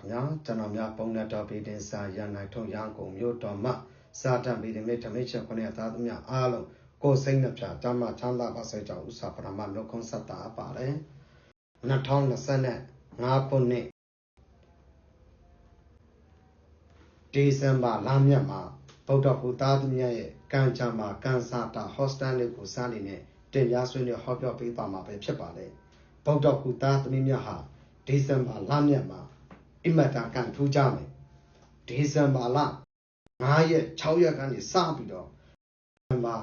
ခင်ဗျာကျွန်တော်များပုံနဲ့တော်ပြည်တင်စာရန်နိုင်ထုံရန်ကုန်မြို့တော်မှာစာတံပြည်တင်မိတ်ထမိတ်ချက်ခွနဲ့သားသမီးအားလုံးကိုစိတ်နှပြကျမ်းချမ်းသာပါစေကြောင့်ဥစာပရမနှုတ်ခွန်းဆက်တာပါတယ်2025ခုနှစ်ဒီဇင်ဘာလမြတ်မှာဗုဒ္ဓဘုရားသူမြတ်ရဲ့ကံကြမ္မာကံစာတာဟော့စတန်လေးကိုစာနေနဲ့တရားဆွေးနွေးဟောပြောပေးပါမှာပဲဖြစ်ပါတယ်ဗုဒ္ဓဘုရားသမီးမြတ်ဟာဒီဇင်ဘာလမြတ်မှာ အမတန်ကန်ထူးကြမယ်ဒီဇင်ဘာလ9ရက်6ရက်ကနေစပြီးတော့ဒီဇင်ဘာ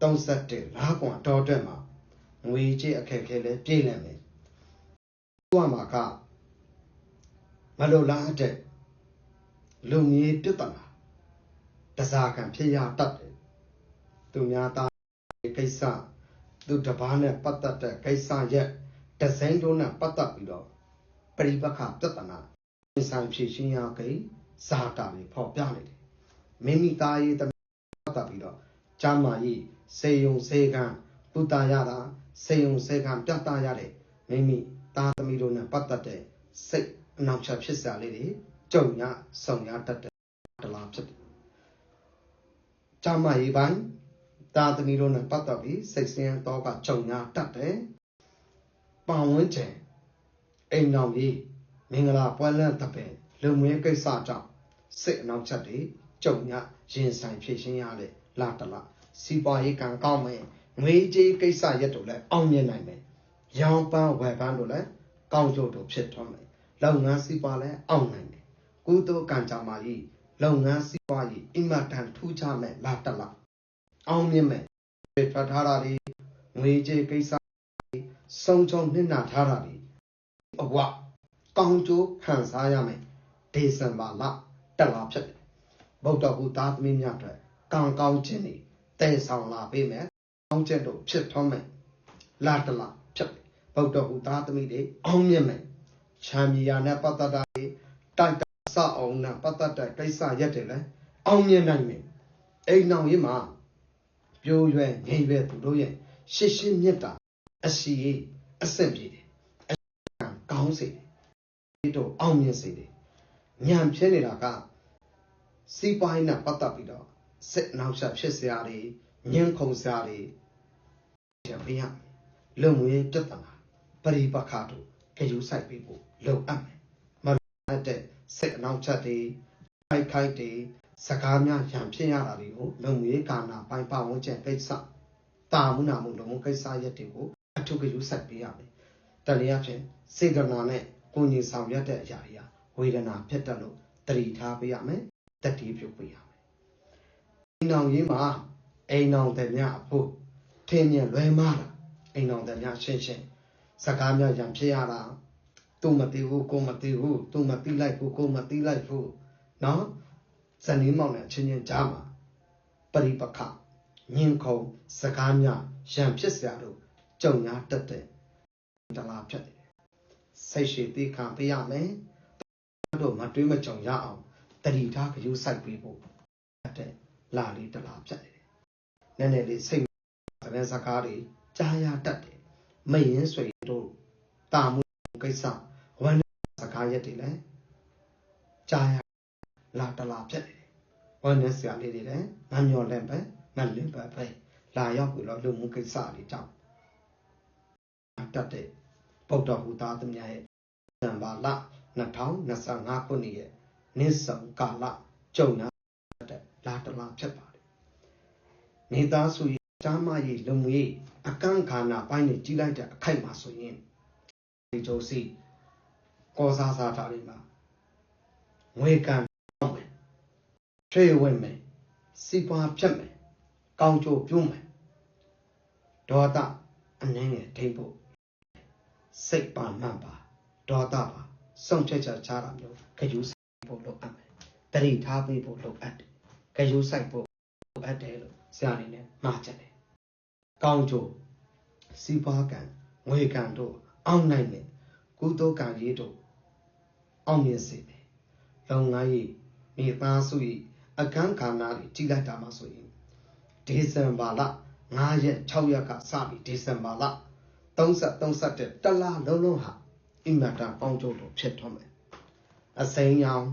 31လကွန်တော်တက်မှာငွေကြေးအခက်အခဲလည်းပြည့်လည်မယ်။ဘုရားမှာကမလိုလားတဲ့လူမျိုးပြဿနာတစားကံဖြစ်ရတတ်တယ်။သူများသားကိစ္စသူတပားနဲ့ပတ်သက်တဲ့ကိစ္စရဲ့ဒီဇိုင်းတို့နဲ့ပတ်သက်ပြီးတော့ပရိပခပြဿနာ ဆိုင်ဖြည့်ရှင်းရကိဇာတာတွေဖော်ပြနေတယ်မိမိသားရေးတမတ်တပ်ပြီးတော့ကျမ်းမာရေးစေယုံစေကံပုတ္တရတာစေယုံစေကံပြတ်သားရတဲ့မိမိသားသမီးတို့နဲ့ပတ်သက်တဲ့စိတ်အနောက်ချက်ဖြစ်စာလေးတွေကြုံရဆောင်ရတတ်တဲ့တလားဖြစ်တယ်ကျမ်းမာရေးပိုင်းသားသမီးတို့နဲ့ပတ်သက်ပြီးစိတ်ဆင်းရဲတော့ကကြုံရတတ်တယ်ပန်ဝန်းကျင်အိမ်တော်ကြီး မင်္ဂလာပွဲလန့်တပင်လုံမင်းကိစ္စကြောင့်စိတ်အနောက်ချက်တွေကြုံညရင်ဆိုင်ဖြစ်ရှင်းရတဲ့လာတလစီးပွားရေးကံကောင်းမယ်ငွေကြေးကိစ္စရက်တို့လည်းအောင်မြင်နိုင်မယ်ရောင်းပန်းဝယ်ပန်းတို့လည်းကောင်းကျိုးတို့ဖြစ်ထွန်းမယ်လုပ်ငန်းစီးပွားလည်းအောင်နိုင်တယ်ကုသိုလ်ကံကြမ္မာကြီးလုပ်ငန်းစီးပွားရေးအင်မတန်ထူးခြားမဲ့လာတလအောင်မြင်မယ်ထွက်ထားတာတွေငွေကြေးကိစ္စစုံချုံနှစ်နာထားတာတွေအဝ ကောင်းကျိုးခံစားရမယ်ဒေဇင်ဘာလတက်လာဖြစ်တယ်ဗုဒ္ဓဘုသားသမီးများအတွက်ကံကောင်းခြင်းတွေတည်ဆောင်လာပေးမယ်ကောင်းခြင်းတို့ဖြစ်ထွန်းမယ်လာတလာဖြစ်တယ်ဗုဒ္ဓဘုသားသမီးတွေအောင်မြင်မယ်ချမ်းမြေယာနဲ့ပတ်သက်တာတွေတိုက်တာစအောင်နဲ့ပတ်သက်တဲ့ကိစ္စရက်တွေလည်းအောင်မြင်နိုင်မယ်အိမ်နောင်ရေးမှာပြိုးရွယ်ငိမ့်ရွယ်သူတို့ရဲ့ရှစ်ရှင်းမြတ်တာအစီအဆင့်ပြေတယ်အကောင်းစေတယ် တို့အောင်မြင်စေတယ်ညံဖြစ်နေတာကစီးပွားရေးနဲ့ပတ်သက်ပြီးတော့စစ်နောက်ဆက်ဖြစ်စရာတွေညှင်းခုန်စရာတွေတပြရလုံငွေပြဿနာပရိပခါတို့ခယူဆိုင်ပေးဖို့လုံအပ်မယ်မလို့တဲ့စစ်အနောက်ချက်တွေခိုက်ခိုက်တွေစကားများရံဖြစ်ရတာတွေကိုလုံငွေကာနာပိုင်ပဝန်းကျင်ကိစ္စတာမှုနာမှုလုံမှုကိစ္စရက်တွေကိုအထုခယူဆိုင်ပေးရမယ်တနည်းအားဖြင့်စေတနာနဲ့ ကိုညီဆောင်ရွက်တဲ့အရာတွေကဝေဒနာဖြစ်တတ်လို့တတိထားပေးရမယ်တတိပြုတ်ပေးရမယ်အိမ်အောင်ရေးမှာအိမ်အောင်တဲ့များအဖို့ထင်းမြင်လွဲမားတာအိမ်အောင်တဲ့များရှင်းရှင်းစကားများရံဖြစ်ရတာသူမသိဘူးကိုမသိဘူးသူမသိလိုက်ဘူးကိုမသိလိုက်ဘူးနော်ဇနီးမောင်နဲ့အချင်းချင်းကြားမှာပရိပခညင်ခုံစကားများရံဖြစ်စရာလို့ကြုံရတတ်တဲ့တလားဖြစ်တယ် စိတ်ရှိသိခံပေးရမယ်တို့မတွေးမကြုံရအောင်တတိထားကြိုးစိုက်ပေးဖို့တဲ့လာလေးတလားဖြစ်နေတယ်နည်းနည်းလေးစိတ်သတင်းစကားတွေကြားရတတ်တယ်မရင်ဆွေတို့တာမှုကိစ္စဝမ်းစကားရက်တွေလည်းကြားရလာတလားဖြစ်နေတယ်ဝမ်းနဲ့ဆရာလေးတွေလည်းမမျော်လင့်ပဲမလင့်ပဲပဲလာရောက်ပြီးတော့လူမှုကိစ္စတွေကြောင့်တတ်တဲ့ ဗုဒ္ဓဟူသားသမ ्या ရဲ့ဇံဘာလ2025ခုနှစ်ရဲ့နေ့ဆောင်ကာလကြုံနာတဲ့လာတလာဖြစ်ပါတယ်။နေသားစုရဲ့ကျမ်းမာရေးလုံငွေအကန့်ခါနာပိုင်းနဲ့ကြီးလိုက်တဲ့အခိုက်မှာဆိုရင်ဒီကျိုးစီကောစားစားတာတွေမှာငွေကံတော့မယ်။ထွေဝင်မယ်။စီပွားဖြတ်မယ်။ကောင်းကျိုးပြုမယ်။ဒေါသအနှင်းငယ်ထိမ့်ဖို့ စိတ်ပါမှန်ပါဒေါသပါစုံချက်ချချတာမျိုးခယူဆိုင်ဖို့လိုအပ်မယ်တတိထားပေးဖို့လိုအပ်တယ်ခယူဆိုင်ဖို့လိုအပ်တယ်လို့ဆရာအနေနဲ့မှားချက်တယ်ကောင်းကျိုးစီးပွားကံငွေကံတို့အောင်နိုင်တယ်ကုသိုလ်ကံရေးတို့အောင်မြင်စေတယ်လုံငန်းရေးမိသားစု၏အခန်းခန္ဓာတွေကြီးလိုက်တာမှဆိုရင်ဒီဇင်ဘာလ9ရက်6ရက်ကစပြီးဒီဇင်ဘာလ 30 31တလားလုံးလုံးဟာအင်မတန်ပေါင်းကျုပ်လို့ဖြစ်ထွန်းမယ်အစိမ်းရောင်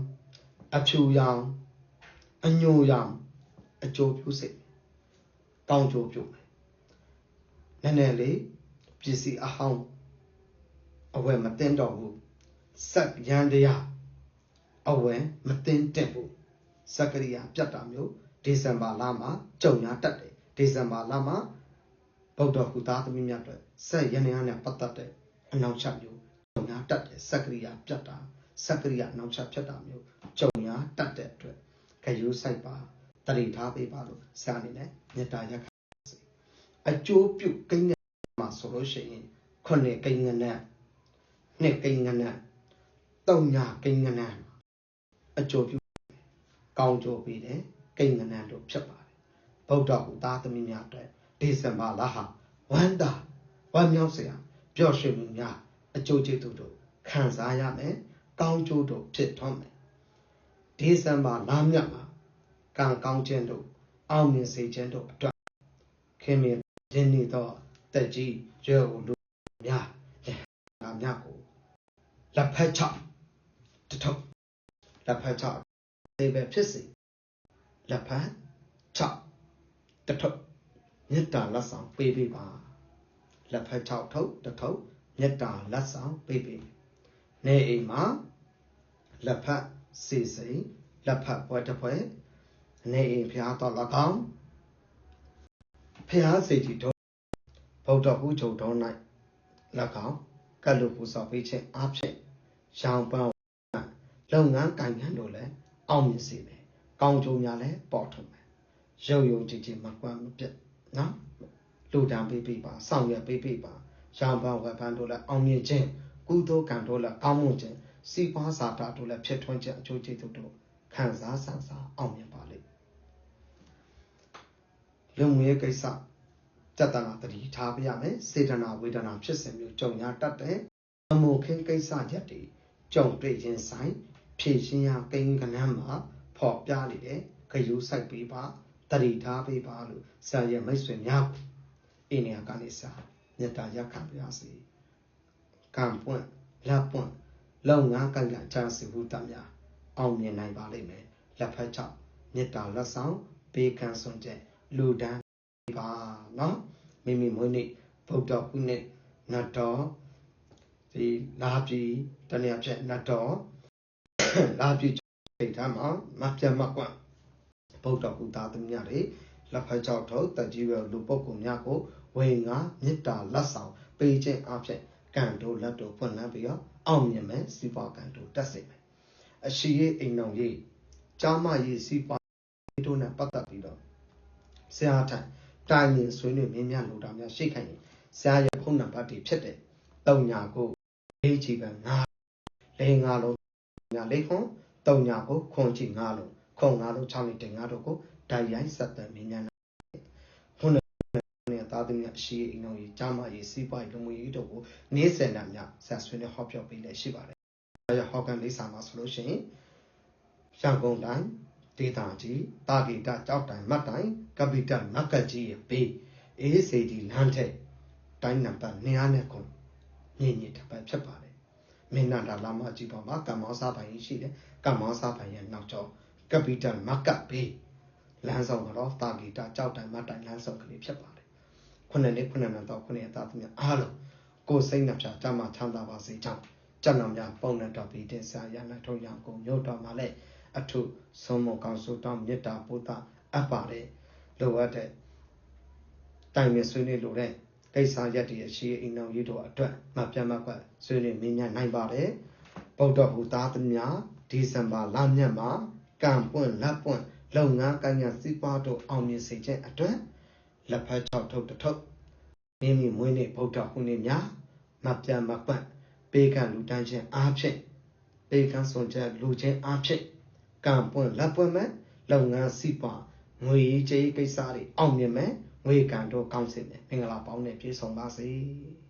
အဖြူရောင်အညိုရောင်အကျိုးပြုစိတ်ကောင်းကျိုးပြုမယ်နည်းနည်းလေးပစ္စည်းအဟောင်းအဝယ်မတင်တော့ဘူးစက်ရန်တရားအဝယ်မတင်တဲ့ဘူးစက်ကရိယာပြတ်တာမျိုးဒီဇင်ဘာလမှာကြုံရတတ်တယ်ဒီဇင်ဘာလမှာ ဗုဒ္ဓဟူသားသမီးများအတွက်ဆက်ရနေရနဲ့ပတ်သက်တဲ့အနောက်ချက်မျိုးကြုံရတတ်တယ်စက်ကရိယာပြတ်တာစက်ကရိယာနောက်ချက်ဖြစ်တာမျိုးကြုံရတတ်တဲ့အတွက်ခယူးဆိုင်ပါတရိထားပေးပါလို့ဆရာအနေနဲ့မေတ္တာရက်ခစေအကျိုးပြုကိန်းမှာဆိုလို့ရှိရင်ခုနှစ်ကိန်းငနဲ့နှစ်ကိန်းငနဲ့တုံညာကိန်းငနဲ့အကျိုးပြုကောင်းကျိုးပေးတယ်ကိန်းငနဲ့တို့ဖြစ်ပါတယ်ဗုဒ္ဓဟူသားသမီးများအတွက် ဒီဇင်ဘာလဟာဝန္တာဝမ်းမြောက်စရာပျော်ရွှင်မှုများအကျိုးကျေးဇူးတို့ခံစားရမယ်ကောင်းကျိုးတို့ဖြစ်ထွန်းမယ်ဒီဇင်ဘာလမြတ်မှာကံကောင်းခြင်းတို့အောင်မြင်စေခြင်းတို့အတွက်ခင်မင်ရင်းနေသောတက်ကြီးရွယ်ကိုလူများငါများကိုလက်ဖက်ချတထုပ်လက်ဖက်ချဒီပဲဖြစ်စေလက်ဖက်ချတထုပ် မေတ္တာလက်ဆောင်ပေးပေးပါလက်ဖက်ချထုပ်တထုပ်မေတ္တာလက်ဆောင်ပေးပေးနေအိမ်မှာလက်ဖက်စီစိန်လက်ဖက်ပွဲတစ်ပွဲနေအိမ်ဖျားတော်၎င်းဖျားစေတီတော်ဗုဒ္ဓဟူချုပ်တော်၌၎င်းကတ်လူပူဇော်ပေးခြင်းအဖြစ်ရောင်ပန်းလုပ်ငန်းကိုင်ငန်းတို့လည်းအောင်မြင်စေမယ်။ကောင်းကျိုးများလည်းပေါ်ထွန်းမယ်။ရုပ်ယုံကြည်ကြည်မကွမ်းမပြတ် နော်။လူတံပေးပေးပါဆောင်ရွက်ပေးပေးပါရောင်ပန်းဝက်ပန်းတို့လည်းအောင်မြင်ခြင်းကုသိုလ်ကံတို့လည်းကောင်းမှုခြင်းစီးပွားစာတာတို့လည်းဖြစ်ထွန်းခြင်းအကျိုးကျေးဇူးတို့ခံစားဆန်စားအောင်မြင်ပါလိမ့်။လုံငွေကိစ္စတတနာတတိထားပြရမယ်စေတနာဝေဒနာဖြစ်စဉ်မျိုးကြုံရတတ်တဲ့အမှုခင်းကိစ္စချက်တွေကြုံတွေ့ခြင်းဆိုင်ဖြည့်ရှင်းရကိန်းကနန်းမှာဖော်ပြနေတယ်ခယူးဆိုင်ပေးပါ တတိထားပေးပါလို့ဆရာရဲ့မိတ်ဆွေများအိနေယကနေစာမေတ္တာရက်ခံပါစေကံပွင့်လက်ပွင့်လုပ်ငန်းကံကံချမ်းစီဟုတများအောင်မြင်နိုင်ပါလိမ့်မယ်လက်ဖက်ချောက်မေတ္တာလက်ဆောင်ဘေးကံစွန်ချက်လူဒန်းပါနော်မိမိမွေးနေ့ဗုဒ္ဓခုနှစ်နတ်တော်ဒီလာပြီတနည်းအားဖြင့်နတ်တော်လာပြီချိန်ထားမှာမပြတ်မကွန့် ဗုဒ္ဓဟူသားသမီးများတွေလက်ဖက်ချောက်ထုတ်တကြီးရလူပုဂ္ဂိုလ်များကိုဝေငါမေတ္တာလက်ဆောင်ပေးခြင်းအဖြစ်ကံတို့လက်တို့ဖွင့်လှမ်းပြီးတော့အောင်မြင်မယ်စီးပွားကံတို့တက်စေမယ်အရှိရေးအိမ်တော်ရေးကြားမရေးစီးပွားတို့နဲ့ပတ်သက်ပြီးတော့ဆရာထံတိုင်ရင်ဆွေးနွေးမင်းများလိုတာများရှိခိုင်ရင်ဆရာရဲ့ဖုန်းနံပါတ်တွေဖြစ်တဲ့တုံညာကိုလေးချီပဲငါလေးငါလုံးညာလေးခွန်တုံညာကိုခွန်ချီငါလုံး ခွန်ငါလုံး6နှစ်တင်ငါတို့ကိုဓာတ်ရိုက်ဆက်သွယ်မင်းများခုနနဲ့သားသမီးအရှိအိမ်တော်ကြီးကြားမကြီးစီးပွားရေးလူမှုရေးတို့ကိုနေ့စဉ်နဲ့ညဆက်ဆွေးနွေးဟောပြောပေးလည်းရှိပါတယ်။ရဟောကန်လေးစာမှာဆိုလို့ရှိရင်ရန်ကုန်တိုင်းဒေတာကြီးတာဂီတာကြောက်တိုင်မတ်တိုင်ကပိတမက်ကကြီးရဲ့ဘေးအေးစေဒီလမ်းထက်တိုင်းနံပါတ်209ညင်ညစ်တစ်ပတ်ဖြစ်ပါတယ်မင်းနာတာလာမကြီးပေါ်မှာကမ္မောစာပိုင်ရှိတယ်ကမ္မောစာပိုင်ရဲ့နောက်ကျော ကပိတမက်ကဘေးလမ်းဆောင်တော့တာဂီတာကြောက်တိုင်မတ်တိုင်လမ်းဆောင်ကလေးဖြစ်ပါတယ်ခုနှစ်နှစ်ခုနှစ်နှစ်တော့ခုနှစ်အသားသမီးအားလုံးကိုယ်စိတ်နှပြကြမှာချမ်းသာပါစေကြောင်းကျန်တော်များပုံနဲ့တော်ပြီးတင်စားရနိုင်ထုံးရအောင်ကိုမြို့တော်မှာလည်းအထုဆုံးမကောင်းဆိုတောင်းမေတ္တာပို့တာအပ်ပါတယ်လိုအပ်တဲ့တိုင်မြဆွေးနွေးလိုတဲ့ကိစ္စရက်တည်းအရှိအိမ်တော်ရေးတို့အတွက်မပြတ်မကွက်ဆွေးနွေးမြင်နိုင်ပါတယ်ဗုဒ္ဓဟူသားသမ ्या ဒီဇင်ဘာလမြတ်မှာ ကံပွင့်လက်ပွင့်လုပ်ငန်းကိုင်ရစီးပွားတို့အောင်မြင်စေခြင်းအတွက်လက်ဖက်ချောက်ထုတ်တထုတ်မိမိမွေးနေ့ဗုဒ္ဓဟူနေ့များမပြတ်မကွက်ပေးကံလူတန်းခြင်းအားဖြင့်ပေးကံစွန်ချက်လူချင်းအားဖြင့်ကံပွင့်လက်ပွင့်မဲ့လုပ်ငန်းစီးပွားငွေရေးကြေးကိစ္စတွေအောင်မြင်မဲ့ငွေကံတို့ကောင်းစေမယ်မင်္ဂလာပေါင်းနဲ့ပြည့်စုံပါစေ။